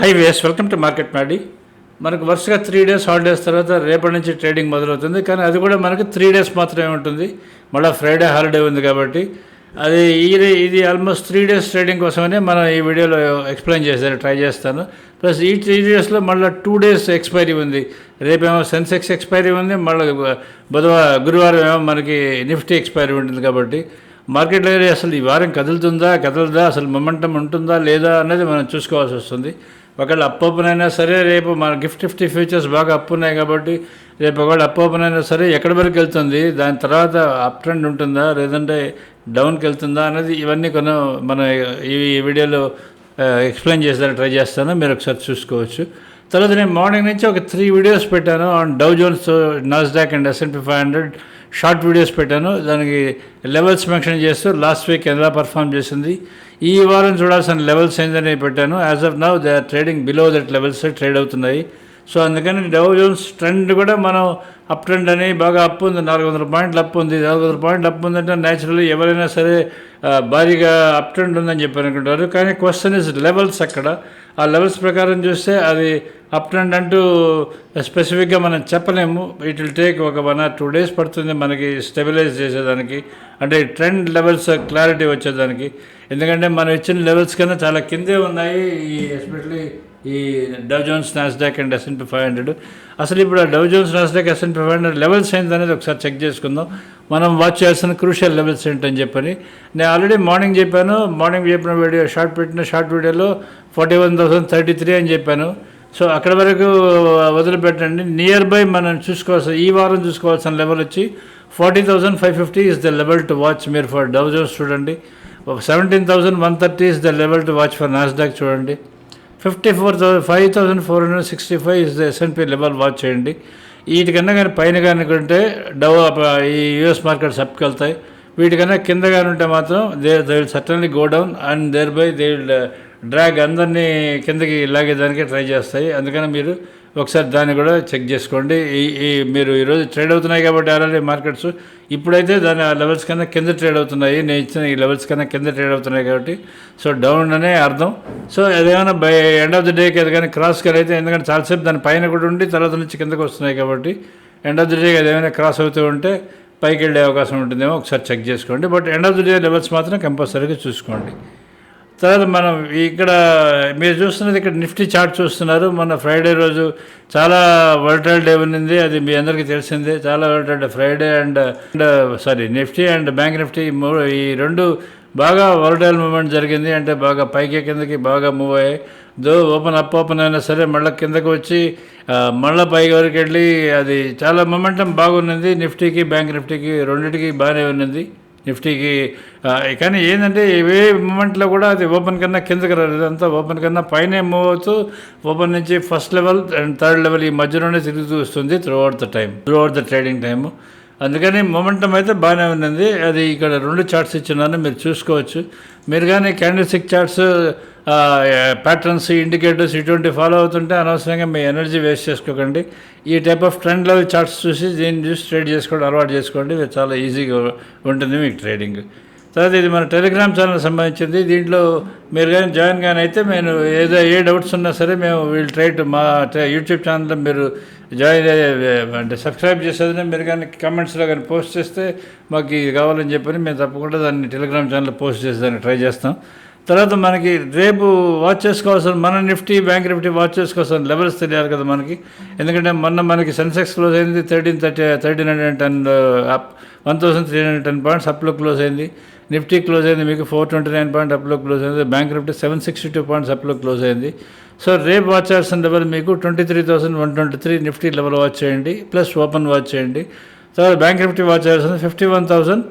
Hi guys welcome to market Maddy మనకు వరుసగా three days holidays తర్వాత రేపటి నుంచి ట్రేడింగ్ మొదలవుతుంది. కానీ అది కూడా మనకు త్రీ డేస్ మాత్రమే ఉంటుంది. మళ్ళీ ఫ్రైడే హాలిడే ఉంది కాబట్టి. అది ఇది ఇది ఆల్మోస్ట్ త్రీ డేస్ ట్రేడింగ్ కోసమనే మనం ఈ వీడియోలో ఎక్స్ప్లెయిన్ చేశాను ట్రై చేస్తాను. ప్లస్ ఈ త్రీ డేస్లో మళ్ళీ టూ డేస్ ఎక్స్పైరీ ఉంది. రేపేమో సెన్సెక్స్ ఎక్స్పైరీ ఉంది. మళ్ళీ బుధవారం గురువారం ఏమో మనకి నిఫ్టీ ఎక్స్పైరీ ఉంటుంది కాబట్టి. మార్కెట్లో అసలు ఈ వారం కదులుతుందా కదలదా అసలు మొమెంటం ఉంటుందా లేదా అనేది మనం చూసుకోవాల్సి వస్తుంది. ఒకవేళ అప్ అయినా సరే రేపు మన గిఫ్ట్ ఫిఫ్టీ ఫ్యూచర్స్ బాగా అప్పు ఉన్నాయి కాబట్టి రేపు ఒకవేళ అప్ అయినా సరే ఎక్కడి వరకు వెళ్తుంది దాని తర్వాత అప్ ట్రెండ్ ఉంటుందా లేదంటే డౌన్కి వెళ్తుందా అనేది ఇవన్నీ కొన్ని మన ఈ వీడియోలో ఎక్స్ప్లెయిన్ చేసేదానికి ట్రై చేస్తాను. మీరు ఒకసారి చూసుకోవచ్చు. తర్వాత నేను మార్నింగ్ నుంచి ఒక త్రీ వీడియోస్ పెట్టాను. On Dow Jones Nasdaq and S and P five hundred short videos పెట్టాను. దానికి లెవెల్స్ మెన్షన్ చేస్తూ లాస్ట్ వీక్ ఎలా పర్ఫామ్ చేసింది ఈ వారం చూడాల్సిన లెవెల్స్ ఏందని పెట్టాను. As of now they are trading below that levels trade అవుతున్నాయి. సో అందుకని డౌ జోన్స్ ట్రెండ్ కూడా మనం అప్ ట్రెండ్ అని బాగా అప్ ఉంది. నాలుగు వందల పాయింట్లు అప్ ఉంది. నాలుగు వందల పాయింట్లు అప్ ఉందంటే న్యాచురల్లీ ఎవరైనా సరే భారీగా అప్ ట్రెండ్ ఉందని చెప్పి అనుకుంటారు. కానీ క్వశ్చన్ ఇస్ లెవెల్స్ అక్కడ ఆ లెవెల్స్ ప్రకారం చూస్తే అది అప్ ట్రెండ్ అంటూ స్పెసిఫిక్గా మనం చెప్పలేము. ఇట్ విల్ టేక్ ఒక వన్ ఆర్ టూ డేస్ పడుతుంది మనకి స్టెబిలైజ్ చేసేదానికి. అంటే ట్రెండ్ లెవెల్స్ క్లారిటీ వచ్చేదానికి. ఎందుకంటే మనం ఇచ్చిన లెవెల్స్ కన్నా చాలా కిందే ఉన్నాయి ఈ ఎస్పెషలీ ఈ Dow Jones Nasdaq and S and P five hundred. అసలు ఇప్పుడు Dow Jones Nasdaq S and P five hundred levels ఏంటి అనేది ఒకసారి చెక్ చేసుకుందాం. మనం వాచ్ చేయాల్సిన క్రూషియల్ లెవెల్స్ ఏంటని చెప్పని. నేను ఆల్రెడీ మార్నింగ్ చెప్పాను. మార్నింగ్ చెప్పిన వీడియో షార్ట్ పెట్టిన షార్ట్ వీడియోలో forty one thousand thirty three అని చెప్పాను. సో అక్కడ వరకు వదిలిపెట్టండి. నియర్ బై మనం చూసుకోవాల్సిన ఈ వారం చూసుకోవాల్సిన లెవెల్ వచ్చి forty thousand five fifty is the level to watch మీరు ఫర్ డౌ జోన్స్ చూడండి. Seventeen thousand one thirty is the level to watch for Nasdaq చూడండి. Fifty four thousand five thousand four hundred sixty five is the S and P level watch చేయండి. వీటికన్నా కానీ పైన కానీ ఉంటే Dove ఈ US markets అప్కి వెళ్తాయి వీటికన్నా కింద కానీ ఉంటే మాత్రం they they will suddenly go down and there by they will drag అందరినీ కిందకి లాగేదానికి ట్రై చేస్తాయి. అందుకని మీరు ఒకసారి దాన్ని కూడా చెక్ చేసుకోండి. ఈ ఈ మీరు ఈరోజు ట్రేడ్ అవుతున్నాయి కాబట్టి ఆల్రెడీ మార్కెట్స్ ఇప్పుడైతే దాని ఆ లెవెల్స్ కన్నా కింద ట్రేడ్ అవుతున్నాయి. నేను ఇచ్చిన ఈ లెవెల్స్ కన్నా కింద ట్రేడ్ అవుతున్నాయి కాబట్టి. సో డౌన్ అనే అర్థం. సో అదేమైనా బై ఎండ్ ఆఫ్ ది డేకి అది కానీ క్రాస్ కానీ అయితే ఎందుకంటే చాలాసేపు దాని పైన కూడా ఉండి తర్వాత నుంచి కిందకు వస్తున్నాయి కాబట్టి ఎండ్ ఆఫ్ ది డేకి అది ఏమైనా క్రాస్ అవుతూ ఉంటే పైకి వెళ్ళే అవకాశం ఉంటుందేమో ఒకసారి చెక్ చేసుకోండి. But end of the day levels మాత్రం కంపల్సరీగా చూసుకోండి. తర్వాత మనం ఇక్కడ మీరు చూస్తున్నది ఇక్కడ నిఫ్టీ చార్ట్ చూస్తున్నారు. మన ఫ్రైడే రోజు చాలా వర్టల్ డే ఉన్నింది. అది మీ అందరికీ తెలిసిందే. చాలా volatile day Friday and and sorry Nifty and bank Nifty ఈ మూ- ఈ రెండు బాగా వర్టల్ మూమెంట్ జరిగింది. అంటే బాగా పైకి కిందకి బాగా మూవ్ అయ్యాయి. దో ఓపెన్ అప్ ఓపెన్ అయినా సరే మళ్ళీ కిందకి వచ్చి మళ్ళీ పైకి వరకు వెళ్ళి అది చాలా మొమెంటం బాగున్నది. నిఫ్టీకి బ్యాంక్ నిఫ్టీకి రెండింటికి బాగానే ఉన్నది. నిఫ్టీకి కానీ ఏంటంటే ఏ మూమెంట్లో కూడా అది ఓపెన్ కన్నా కిందకి రాలేదు. అంతా ఓపెన్ కన్నా పైన మూవ్ అవుతూ ఓపెన్ నుంచి first level and third level ఈ మధ్యలోనే తిరుగుతూ వస్తుంది throughout the time throughout the trading time అందుకని మొమెంటం అయితే బాగానే ఉన్నది అది ఇక్కడ రెండు చార్ట్స్ ఇచ్చినాను మీరు చూసుకోవచ్చు. మీరు కానీ candlestick charts patterns indicators ఇటువంటి ఫాలో అవుతుంటే అనవసరంగా మీ ఎనర్జీ వేస్ట్ చేసుకోకండి. ఈ type of trend level charts చూసి దీన్ని చూసి ట్రేడ్ చేసుకోవడం అలవాటు చేసుకోండి. ఇది చాలా ఈజీగా ఉంటుంది మీకు ట్రేడింగ్ తర్వాత ఇది మన టెలిగ్రామ్ ఛానల్ సంబంధించింది. దీంట్లో మీరు కానీ జాయిన్ కానీ అయితే నేను ఏదో ఏ డౌట్స్ ఉన్నా సరే మేము వీళ్ళు ట్రై టు మా యూట్యూబ్ ఛానల్లో మీరు జాయిన్ అంటే సబ్స్క్రైబ్ చేసేదని మీరు కానీ కమెంట్స్లో కానీ పోస్ట్ చేస్తే మాకు ఇది కావాలని చెప్పని మేము తప్పకుండా దాన్ని టెలిగ్రామ్ ఛానల్లో పోస్ట్ చేసేదానికి ట్రై చేస్తాం. తర్వాత మనకి రేపు వాచ్ చేసుకోవాల్సిన మన నిఫ్టీ బ్యాంక్ నిఫ్టీ వాచ్ చేసుకోవాల్సిన లెవెల్స్ తెలియాలి కదా మనకి. ఎందుకంటే మొన్న మనకి సెన్సెక్స్ క్లోజ్ అయింది thirteen thirty thirteen hundred ten up one thousand three hundred ten points అప్లో close అయింది. నిఫ్టీ క్లోజ్ అయింది మీకు ఫోర్ ట్వంటీ నైన్ పాయింట్ అప్లో క్లోజ్ అయింది. Bank Nifty seven sixty two points అప్లో close అయింది. సో రేపు వాచ్ చేయాల్సిన level మీకు twenty three thousand one twenty three Nifty level watch చేయండి ప్లస్ ఓపెన్ వాచ్ చేయండి. తర్వాత బ్యాంక్ నిఫ్టీ వాచ్ చేయాల్సింది fifty one thousand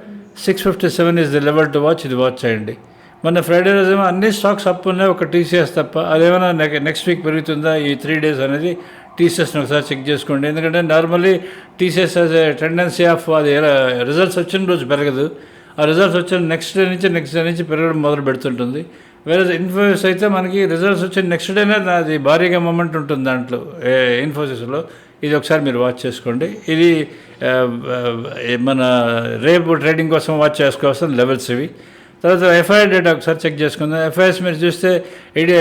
six fifty seven is the level to watch ఇది watch చేయండి. మొన్న ఫ్రైడే రోజు ఏమో అన్ని స్టాక్స్ అప్ ఉన్నాయి ఒక టీసీఎస్ తప్ప. అదేమైనా నెక్స్ట్ వీక్ పెరుగుతుందా? ఈ త్రీ డేస్ అనేది టీసీఎస్ని ఒకసారి చెక్ చేసుకోండి. ఎందుకంటే నార్మల్లీ టీసీఎస్ టెండెన్సీ ఆఫ్ అది రిజల్ట్స్ వచ్చిన రోజు పెరగదు. ఆ రిజల్ట్స్ వచ్చిన నెక్స్ట్ డే నుంచి నెక్స్ట్ డే నుంచి పెరగడం మొదలు పెడుతుంటుంది. వేరే ఇన్ఫోసిస్ అయితే మనకి రిజల్ట్స్ వచ్చిన నెక్స్ట్ డేనే అది భారీగా మూమెంట్ ఉంటుంది దాంట్లో ఇన్ఫోసిస్లో ఇది ఒకసారి మీరు వాచ్ చేసుకోండి. ఇది మన రేపు ట్రేడింగ్ కోసం వాచ్ చేసుకోవాల్సిన లెవెల్స్ ఇవి. తర్వాత ఎఫ్ఐఆర్ డేటా ఒకసారి చెక్ చేసుకుందాం. ఎఫ్ఐఎస్ మీరు చూస్తే ఇది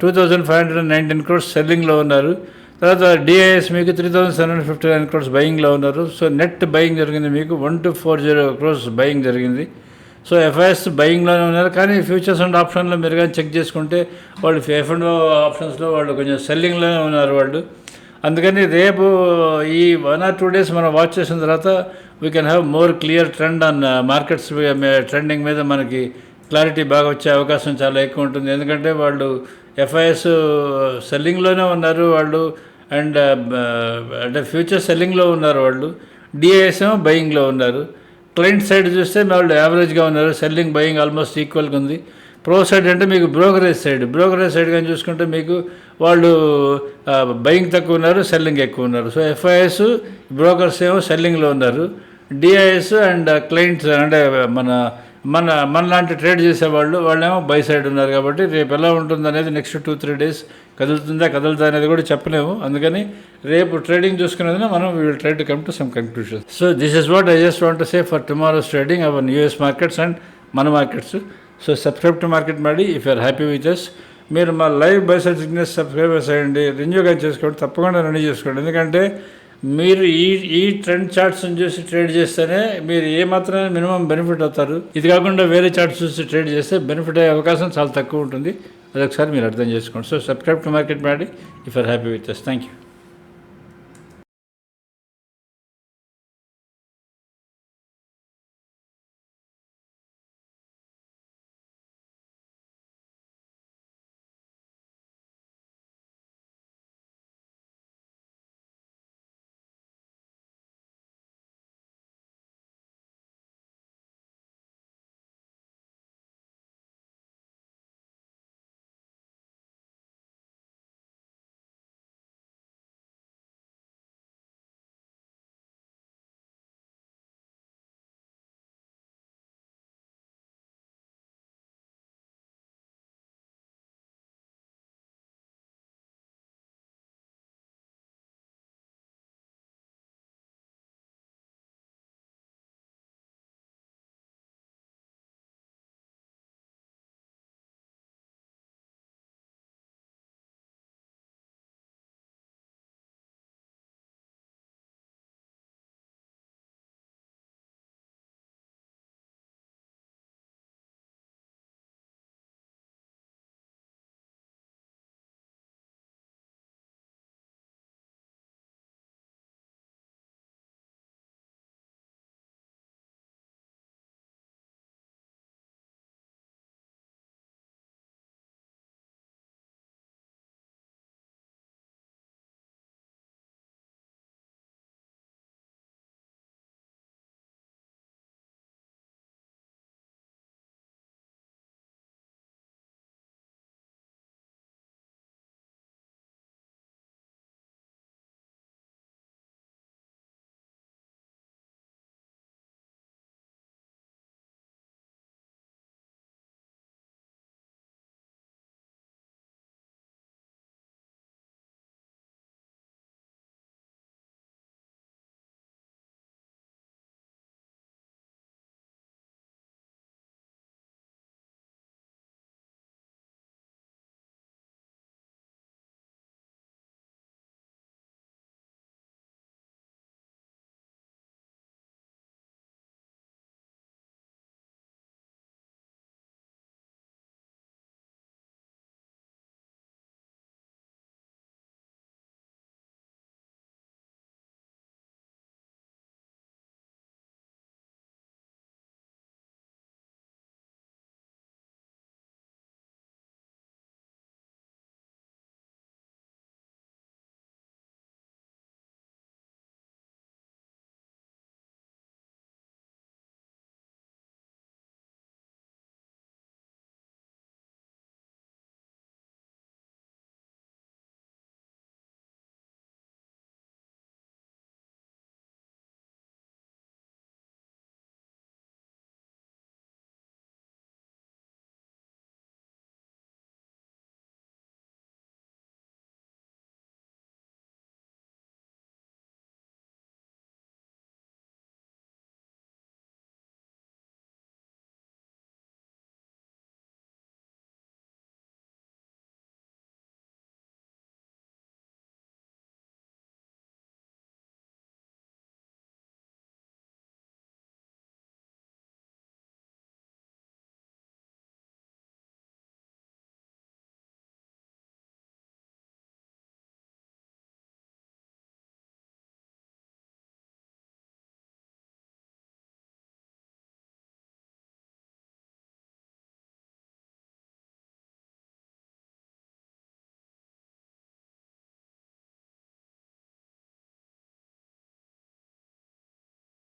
two thousand five hundred nineteen crores సెల్లింగ్లో ఉన్నారు. తర్వాత డిఐఎస్ మీకు three thousand seven hundred fifty nine crores బయింగ్లో ఉన్నారు. సో నెట్ బయింగ్ జరిగింది మీకు one two four zero crores buying జరిగింది. సో ఎఫ్ఐఎస్ బయింగ్లోనే ఉన్నారు. కానీ ఫ్యూచర్స్ అండ్ ఆప్షన్లో మీరు కానీ చెక్ చేసుకుంటే వాళ్ళు ఎఫ్ అండ్ ఆప్షన్స్లో వాళ్ళు కొంచెం సెల్లింగ్లోనే ఉన్నారు వాళ్ళు. అందుకని రేపు ఈ వన్ ఆర్ టూ డేస్ మనం వాచ్ చేసిన తర్వాత we can have more clear trend on markets trending మీద మనకి క్లారిటీ బాగా వచ్చే అవకాశం చాలా ఎక్కువ ఉంటుంది. ఎందుకంటే వాళ్ళు ఎఫ్ఐఎస్ సెల్లింగ్లోనే uh, ఉన్నారు వాళ్ళు అండ్ uh, uh, అంటే ఫ్యూచర్ సెల్లింగ్లో ఉన్నారు వాళ్ళు. డిఐఎస్ ఏమో బయింగ్లో ఉన్నారు. క్లయింట్ సైడ్ చూస్తే వాళ్ళు యావరేజ్గా ఉన్నారు. సెల్లింగ్ బయింగ్ ఆల్మోస్ట్ ఈక్వల్గా ఉంది. ప్రో సైడ్ అంటే మీకు బ్రోకరేజ్ సైడ్ బ్రోకరేజ్ సైడ్ కానీ చూసుకుంటే మీకు వాళ్ళు బయింగ్ తక్కువ ఉన్నారు సెల్లింగ్ ఎక్కువ ఉన్నారు. సో ఎఫ్ఐఎస్ బ్రోకర్స్ ఏమో సెల్లింగ్లో ఉన్నారు. డిఐఎస్ అండ్ క్లయింట్స్ అంటే మన మన మన లాంటి ట్రేడ్ చేసేవాళ్ళు వాళ్ళేమో బై సైడ్ ఉన్నారు కాబట్టి రేపు ఎలా ఉంటుంది అనేది నెక్స్ట్ టూ త్రీ డేస్ కదులుతుందా కదులుతా అనేది కూడా చెప్పలేము. అందుకని రేపు ట్రేడింగ్ చూసుకునేది మనం we will try to come to some conclusion so this is what I just want to say for tomorrow's trading hour US markets and మన markets so subscribe to market Maddy if you're happy with us మీరు మా live బైసెల్ సిగ్నెస్ subscribe చేయండి రెన్యూగా చేసుకోండి తప్పకుండా renew చేసుకోండి. ఎందుకంటే మీరు ఈ ఈ ట్రెండ్ చార్ట్స్ని చూసి ట్రేడ్ చేస్తేనే మీరు ఏ మాత్రమే మినిమం బెనిఫిట్ అవుతారు. ఇది కాకుండా వేరే చార్ట్స్ చూసి ట్రేడ్ చేస్తే బెనిఫిట్ అయ్యే అవకాశం చాలా తక్కువ ఉంటుంది. అదొకసారి మీరు అర్థం చేసుకోండి. So subscribe to market Maddy if are happy with us thank you